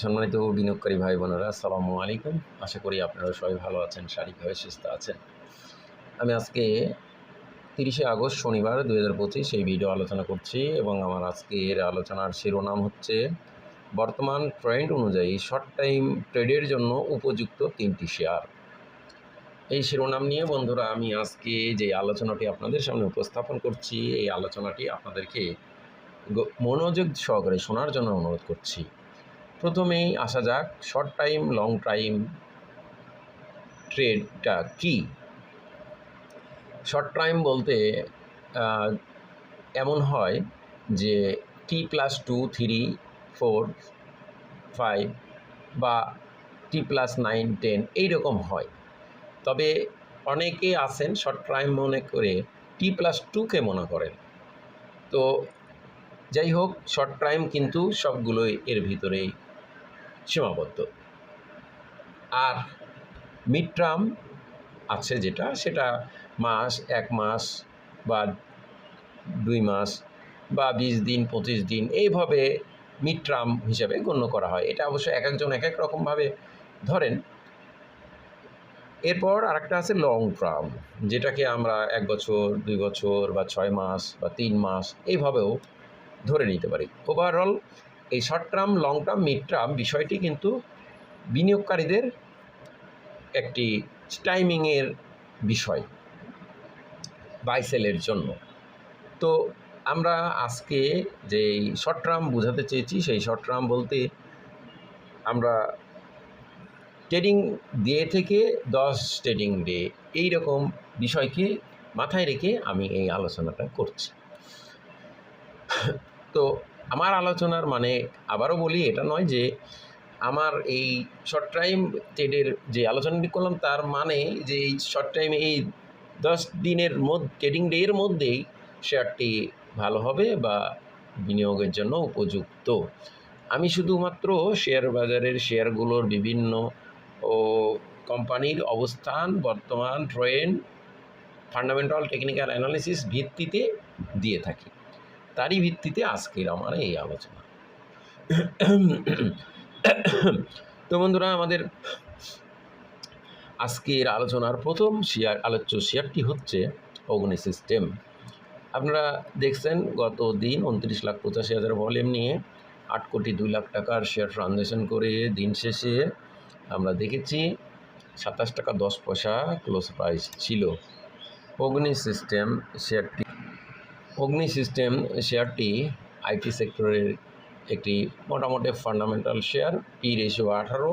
সম্মানিত বিনিয়োগকারী ভাই বোনেরা, আসসালামু আলাইকুম। আশা করি আপনারা সবাই ভালো আছেন, শারীরিকভাবে সুস্থ আছেন। আমি আজকে তিরিশে আগস্ট, শনিবার দু হাজার পঁচিশ এই ভিডিও আলোচনা করছি এবং আমার আজকের আলোচনার শিরোনাম হচ্ছে, বর্তমান ট্রেন্ড অনুযায়ী শর্ট টাইম ট্রেডের জন্য উপযুক্ত তিনটি শেয়ার এই শিরোনাম নিয়ে বন্ধুরা, আমি আজকে যে আলোচনাটি আপনাদের সামনে উপস্থাপন করছি, এই আলোচনাটি আপনাদেরকে মনোযোগ সহকারে শোনার জন্য অনুরোধ করছি। প্রথমেই আসা যাক শর্ট টাইম লং টাইম ট্রেডটা কি? শর্ট টাইম বলতে এমন হয় যে T plus two three four five বা টি প্লাস নাইন টেন এইরকম হয়। তবে অনেকে আছেন শর্ট টাইম মনে করে টি প্লাস টুকে মনে করেন। তো যাই হোক শর্ট টাইম কিন্তু সবগুলোই এর ভিতরেই সীমাবদ্ধ। আর মিড টার্ম আছে যেটা, সেটা মাস, এক মাস বা দুই মাস বা বিশ দিন, পঁচিশ দিন, এইভাবে মিড টার্ম হিসাবে গণ্য করা হয়। এটা অবশ্য এক একজন এক এক রকমভাবে ধরেন। এরপর আরেকটা আছে লং টার্ম যেটাকে আমরা এক বছর, দুই বছর বা ছয় মাস বা তিন মাস এইভাবেও ধরে নিতে পারি। ওভারঅল এই short term long term mid term বিষয়টি কিন্তু বিনিয়োগকারীদের একটি টাইমিংয়ের বিষয় বাইসেলের জন্য। তো আমরা আজকে যে শর্ট টার্ম বোঝাতে চেয়েছি, সেই শর্ট টার্ম বলতে আমরা ট্রেডিং ডে থেকে দশ ট্রেডিং ডে এই রকম বিষয়কে মাথায় রেখে আমি এই আলোচনাটা করছি। তো আমার আলোচনার মানে আবারও বলি, এটা নয় যে আমার এই শর্ট টাইম ট্রেডের যে আলোচনাটি করলাম, তার মানে যে এই শর্ট টাইম এই দশ দিনের মধ্যে ট্রেডিং ডে এর মধ্যেই শেয়ারটি ভালো হবে বা বিনিয়োগের জন্য উপযুক্ত। আমি শুধুমাত্র শেয়ার বাজারের শেয়ারগুলোর বিভিন্ন ও কোম্পানির অবস্থান, বর্তমান ট্রেন্ড ফান্ডামেন্টাল টেকনিক্যাল অ্যানালিসিস ভিত্তিতে দিয়ে থাকি। তারই ভিত্তিতে আজকের আমার এই আলোচনা। তো বন্ধুরা, আমাদের আজকের আলোচনার প্রথম শেয়ার, আলোচ্য শেয়ারটি হচ্ছে অগ্নি সিস্টেম। আপনারা দেখছেন, গত দিন উনত্রিশ লাখ পঁচাশি হাজার ভলিউম নিয়ে আট কোটি দুই লাখ টাকার শেয়ার ট্রানজ্যাকশন করে দিন শেষে আমরা দেখেছি, সাতাশ টাকা দশ পয়সা ক্লোজ প্রাইস ছিল। অগ্নি সিস্টেম শেয়ারটি অগ্নি সিস্টেম শেয়ারটি আইটি সেক্টরের একটি মোটামুটি ফান্ডামেন্টাল শেয়ার পি রেশিও আঠারো,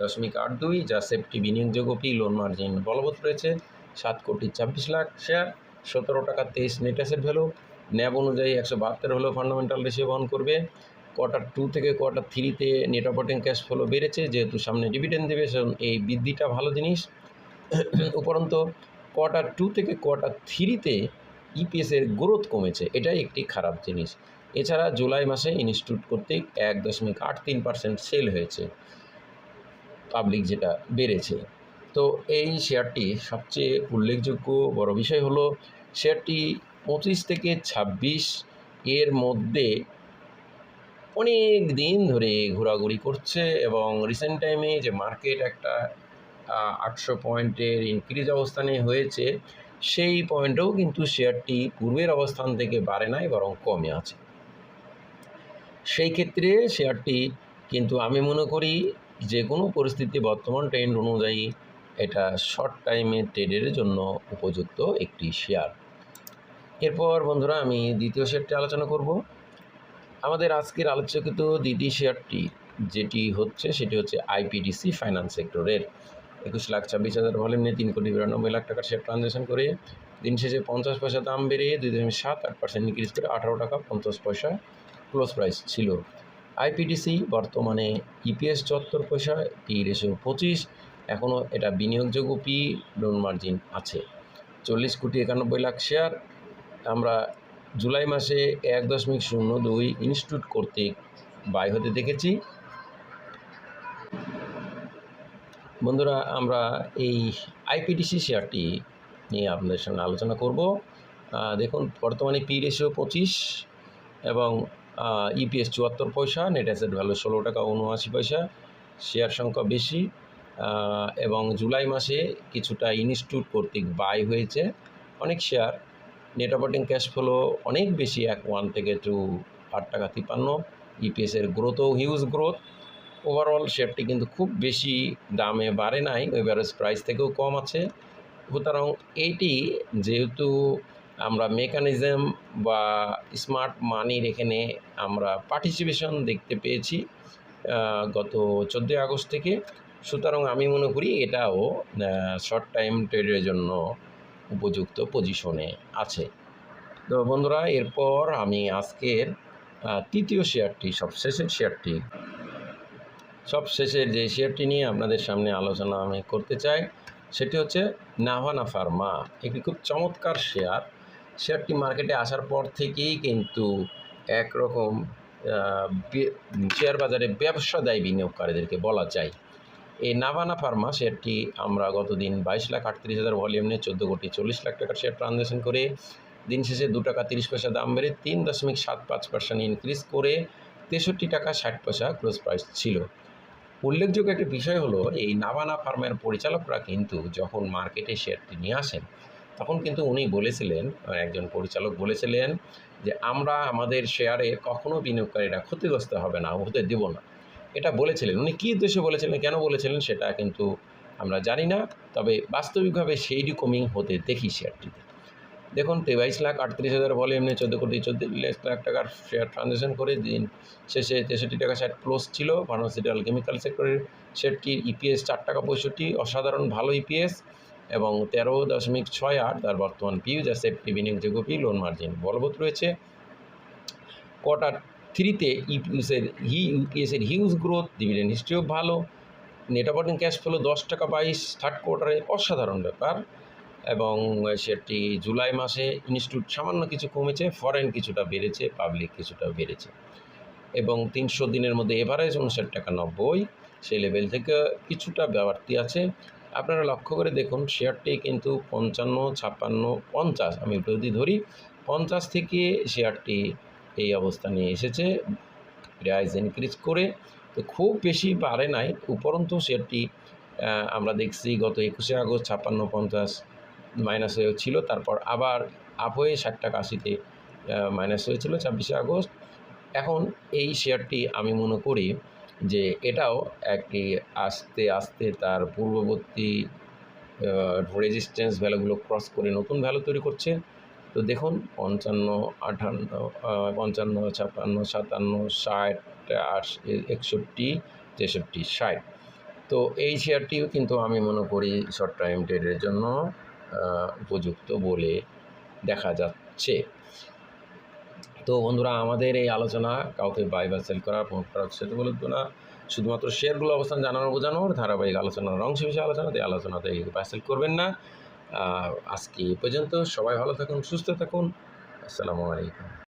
দশমিক আট দুই, যা সেফটি বিনিয়োগযোগ্য পি লোন মার্জিন বলবৎ রয়েছে, সাত কোটি ছাব্বিশ লাখ শেয়ার সতেরো টাকা তেইশ নেট অ্যাসেট ভ্যালু ন্যাব অনুযায়ী একশো বাহাত্তর হলেও ফান্ডামেন্টাল রেশিও বহন করবে। কোয়ার্টার টু থেকে কোয়ার্টার থ্রিতে নেট অপারেটিং ক্যাশ ফ্লো বেড়েছে, যেহেতু সামনে ডিভিডেন্ড দেবে এই বৃদ্ধিটা ভালো জিনিস। উপরন্ত কোয়ার্টার টু থেকে কোয়ার্টার থ্রিতে ইপিএসের গ্রোথ কমেছে, এটাই একটি খারাপ জিনিস। এছাড়া জুলাই মাসে ইনস্টিটিউট কর্তৃক এক দশমিক আট তিন পার্সেন্ট সেল হয়েছে পাবলিক যেটা বেড়েছে। তো এই শেয়ারটি সবচেয়ে উল্লেখযোগ্য বড় বিষয় হলো শেয়ারটি পঁচিশ থেকে ছাব্বিশ এর মধ্যে অনেক দিন ধরে ঘোরাঘুরি করছে এবং রিসেন্ট টাইমে যে মার্কেট একটা আটশো পয়েন্টের ইনক্রিজ অবস্থানে হয়েছে সেই পয়েন্টেও কিন্তু শেয়ারটি পূর্বের অবস্থান থেকে বাড়ে নাই, বরং কমে আছে। সেই ক্ষেত্রে শেয়ারটি কিন্তু আমি মনে করি যে কোনো পরিস্থিতি বর্তমান ট্রেন্ড অনুযায়ী এটা শর্ট টাইমে ট্রেডের জন্য উপযুক্ত একটি শেয়ার এরপর বন্ধুরা আমি দ্বিতীয় শেয়ারটি আলোচনা করব। আমাদের আজকের আলোচকিত দ্বিতীয় শেয়ারটি যেটি হচ্ছে, সেটি হচ্ছে আইপিডিসি ফাইন্যান্স সেক্টরের একুশ লাখ ছাব্বিশ হাজার ভলিউম নিয়ে তিন কোটি বিরানব্বই লাখ টাকার শেয়ার ট্রানজ্যাকশন করে। দিন শেষে পঞ্চাশ পয়সা দাম বেড়ে দুই দশমিক সাত আট পার্সেন্ট ইনক্রিজ করে আঠারো টাকা পঞ্চাশ পয়সা ক্লোজ প্রাইস ছিল। আইপিডিসি বর্তমানে ইপিএস চুয়াত্তর পয়সা পি রেশিও পঁচিশ এখনও এটা বিনিয়োগযোগ্য পি লোন মার্জিন আছে। চল্লিশ কোটি একানব্বই লাখ শেয়ার আমরা জুলাই মাসে এক দশমিক শূন্য দুই ইনস্টিটিউট কর্তৃক বাই হতে দেখেছি। বন্ধুরা, আমরা এই আইপিডিসি শেয়ারটি নিয়ে আপনাদের সঙ্গে আলোচনা করব। দেখুন, বর্তমানে পি রেশিও পঁচিশ এবং ইপিএস চুয়াত্তর পয়সা নেট অ্যাসেট ভ্যালু ষোলো টাকা উনআশি পয়সা শেয়ার সংখ্যা বেশি এবং জুলাই মাসে কিছুটা ইনস্টিটিউট কর্তৃক বাই হয়েছে। অনেক share net operating cash flow অনেক বেশি, এক ওয়ান থেকে টু আট টাকা তিপ্পান্ন ইপিএসের গ্রোথও হিউজ গ্রোথ ওভারঅল শেয়ারটি কিন্তু খুব বেশি দামে বাড়ে নাই এভারেজ প্রাইস থেকেও কম আছে। সুতরাং এইটি যেহেতু আমরা মেকানিজম বা স্মার্ট মানির এখানে আমরা পার্টিসিপেশন দেখতে পেয়েছি গত চোদ্দোই আগস্ট থেকে। সুতরাং আমি মনে করি এটাও শর্ট টাইম ট্রেডের জন্য উপযুক্ত পজিশনে আছে। তো বন্ধুরা, এরপর আমি আজকের তৃতীয় শেয়ারটি সবশেষের শেয়ারটি সবশেষের যে শেয়ারটি নিয়ে আপনাদের সামনে আলোচনা আমি করতে চাই, সেটি হচ্ছে নাভানা ফার্মা, একটি খুব চমৎকার শেয়ার। শেয়ারটি মার্কেটে আসার পর থেকেই কিন্তু একরকম শেয়ার বাজারে ব্যবসাদায়ী বিনিয়োগকারীদেরকে বলা যায়। এই নাভানা ফার্মা শেয়ারটি আমরা গতদিন বাইশ লাখ আটত্রিশ হাজার ভলিউম নিয়ে চোদ্দ কোটি চল্লিশ লাখ টাকার শেয়ার ট্রানজ্যাকশন করে, দিন শেষে দু টাকা তিরিশ পয়সা দাম বেড়ে তিন দশমিক সাত পাঁচ পার্সেন্ট ইনক্রিজ করে তেষট্টি টাকা ষাট পয়সা ক্লোজ প্রাইস ছিল। উল্লেখযোগ্য একটি বিষয় হলো, এই নাভানা ফার্মের পরিচালকরা কিন্তু যখন মার্কেটে শেয়ারটি নিয়ে আসেন, তখন কিন্তু উনি বলেছিলেন, একজন পরিচালক বলেছিলেন যে, আমরা আমাদের শেয়ারে কখনো বিনিয়োগকারীরা ক্ষতিগ্রস্ত হবে না হতে দেব না। এটা বলেছিলেন। উনি কী উদ্দেশ্যে বলেছিলেন, কেন বলেছিলেন সেটা কিন্তু আমরা জানি না, তবে বাস্তবিকভাবে সেই রকমই হতে দেখি শেয়ারটিতে। দেখুন, তেইশ লাখ আটত্রিশ হাজার ভলিউম নিয়ে চোদ্দ কোটি চৌত্রিশ লাখ টাকার শেয়ার ট্রানজ্যাকশন করে দিন। শেষে তেষট্টি টাকা ষাট ক্লোজ ছিল ফার্মাসিউটিক্যাল কেমিক্যাল সেক্টরের শেয়ারটির ইপিএস চার টাকা পঁয়ষট্টি, অসাধারণ ভালো ইপিএস এবং তেরো দশমিক ছয় আট তার বর্তমান পিউ যা সেফটি বিনিয়োগযোগ্য পি লোন মার্জিন বলবৎ রয়েছে। কোয়ার্টার থ্রিতে ইপিএসের হি ইউপিএসের হিউজ গ্রোথ ডিভিডেন্ড হিস্ট্রিও ভালো নেট অপারেটিং ক্যাশ ফ্লো দশ টাকা বাইশ থার্ড কোয়ার্টারে অসাধারণ ব্যাপার। এবং সেটি জুলাই মাসে ইনস্টিটিউট সামান্য কিছু কমেছে ফরেন কিছুটা বেড়েছে পাবলিক কিছুটা বেড়েছে। এবং তিনশো দিনের মধ্যে এভারেজ উনষাট টাকা নব্বই, সেই লেভেল থেকে কিছুটা বাড়তি আছে। আপনারা লক্ষ্য করে দেখুন শেয়ারটি কিন্তু পঞ্চান্ন, ছাপ্পান্ন, পঞ্চাশ, আমি যদি ধরি, পঞ্চাশ থেকে শেয়ারটি এই অবস্থানে এসেছে প্রাইস ইনক্রিজ করে। তো খুব বেশি বাড়ে নাই, উপরন্তু শেয়ারটি আমরা দেখছি গত একুশে আগস্ট ছাপ্পান্ন, পঞ্চাশ মাইনাস হয়েছিল তারপর আবার আপ হয়ে ষাট টাকা আশিতে মাইনাস হয়েছিল ছাব্বিশে আগস্ট। এখন এই শেয়ারটি আমি মনে করি যে এটাও একটি আস্তে আস্তে তার পূর্ববর্তী রেজিস্ট্যান্স ভ্যালুগুলো ক্রস করে নতুন ভ্যালু তৈরি করছে। তো দেখুন, পঞ্চান্ন, আঠান্ন পঞ্চান্ন, ছাপ্পান্ন, সাতান্ন, ষাট, আট, একষট্টি, তেষট্টি, ষাট। তো এই শেয়ারটিও কিন্তু আমি মনে করি শর্ট টাইম ট্রেডের জন্য উপযুক্ত বলে দেখা যাচ্ছে। তো বন্ধুরা, আমাদের এই আলোচনা কাউকে বাই বা সেল করার প্রমোট করার সেটা বলতো না। শুধুমাত্র শেয়ারগুলো অবস্থান জানানো বোঝানোর ধারাবাহিক আলোচনার অংশ বিষয়ে আলোচনাতে আলোচনাতে বাই সেল করবেন না। আজকে এ পর্যন্ত সবাই ভালো থাকুন, সুস্থ থাকুন। আসসালামু আলাইকুম।